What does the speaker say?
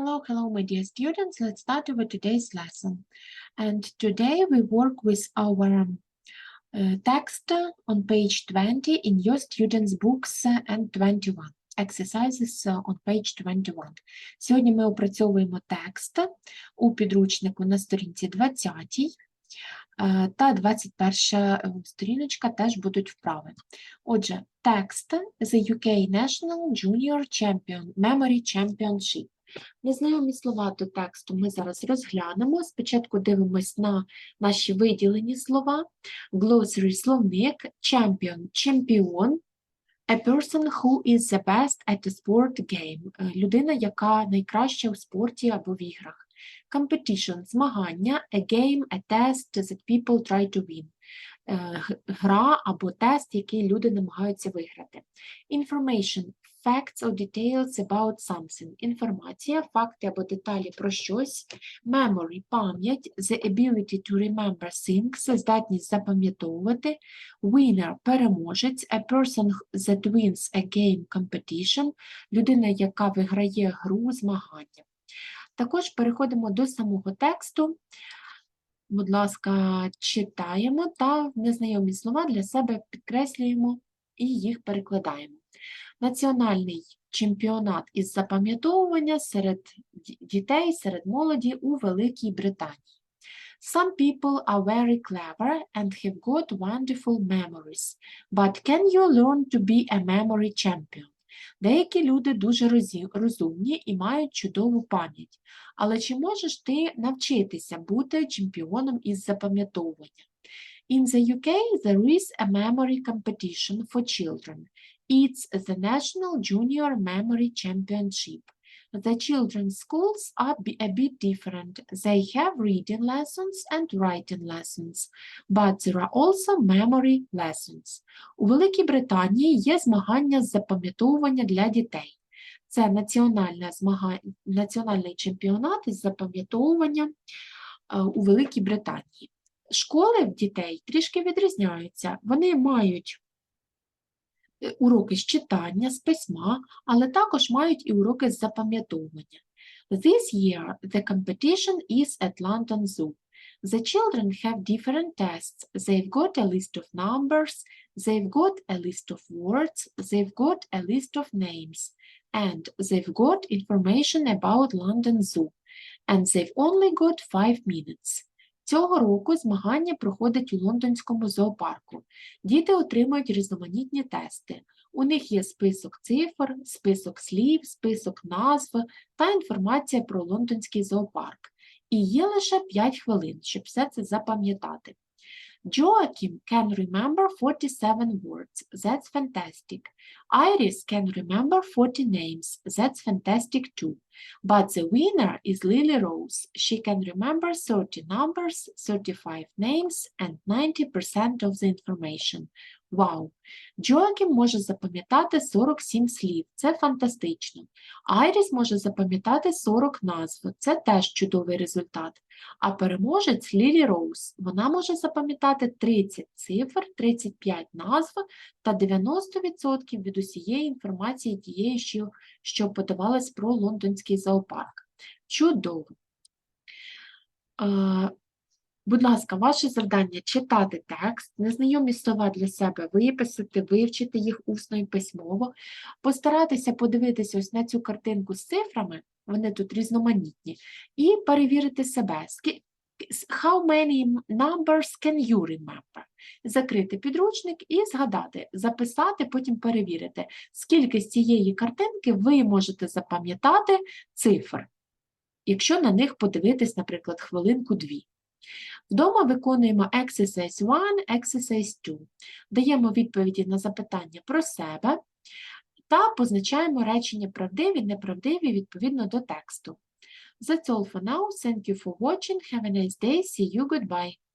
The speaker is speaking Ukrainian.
Hello, hello, my dear students. Let's start with today's lesson. And today we work with our um, uh, text on page 20 in your students' books uh, and 21. Exercises uh, on page 21. Сьогодні ми опрацьовуємо текст у підручнику на сторінці 20 е, та 21 сторіночка теж будуть вправи. Отже, текст The UK National Junior Champion Memory Championship. Незнайомі слова до тексту ми зараз розглянемо. Спочатку дивимось на наші виділені слова. Glossary словник, champion – чемпіон, a person who is the best at a sport game – е, людина, яка найкраща у спорті або в іграх. Competition – змагання, a game, a test that people try to win. Е, Гра або тест, який люди намагаються виграти. Information – facts or details about something. Інформація, факти або деталі про щось. Memory – пам'ять, the ability to remember things – здатність запам'ятовувати. Winner – переможець, a person that wins a game competition – людина, яка виграє гру змагання. Також переходимо до самого тексту. Будь ласка, читаємо та незнайомі слова для себе підкреслюємо і їх перекладаємо. Національний чемпіонат із запам'ятовування серед дітей, серед молоді у Великій Британії. Some people are very clever and have got wonderful memories, but can you learn to be a memory champion? Деякі люди дуже розумні і мають чудову пам'ять. Але чи можеш ти навчитися бути чемпіоном із запам'ятовування? In the UK, there is a memory competition for children. It's the National Junior Memory Championship. The children's schools are a bit different. They have reading lessons and writing lessons, but there are also memory lessons. У Великій Британії є змагання з запам'ятовування для дітей. Це національний чемпіонат із запам'ятовування е, у Великій Британії. Школи дітей трішки відрізняються. Вони мають уроки з читання, з письма, але також мають і уроки з запам'ятовування. This year the competition is at London Zoo. The children have different tests. They've got a list of numbers, they've got a list of words, they've got a list of names, and they've got information about London Zoo. And they've only got five minutes. Цього року змагання проходить у лондонському зоопарку. Діти отримують різноманітні тести. У них є список цифр, список слів, список назв та інформація про лондонський зоопарк. І є лише 5 хвилин, щоб все це запам'ятати. Joachim can remember 47 words. That's fantastic. Iris can remember 40 names. That's fantastic too. But the winner is Lily Rose. She can remember 30 numbers, 35 names, and 90% of the information. Вау! Джоакім може запам'ятати 47 слів. Це фантастично. Айріс може запам'ятати 40 назв. Це теж чудовий результат. А переможець Лілі Роуз. Вона може запам'ятати 30 цифр, 35 назв та 90% від усієї інформації тієї, що, що подавалась про лондонський зоопарк. Чудово. Будь ласка, ваше завдання читати текст, незнайомі слова для себе виписати, вивчити їх усно і письмово, постаратися подивитися ось на цю картинку з цифрами, вони тут різноманітні, і перевірити себе. How many numbers can you remember? Закрити підручник і згадати, записати, потім перевірити, скільки з цієї картинки ви можете запам'ятати цифр, якщо на них подивитись, наприклад, хвилинку-дві. Вдома виконуємо exercise 1, exercise 2. Даємо відповіді на запитання про себе та позначаємо речення правдиві, неправдиві відповідно до тексту. That's all for now. Thank you for watching. Have a nice day. See you. Goodbye.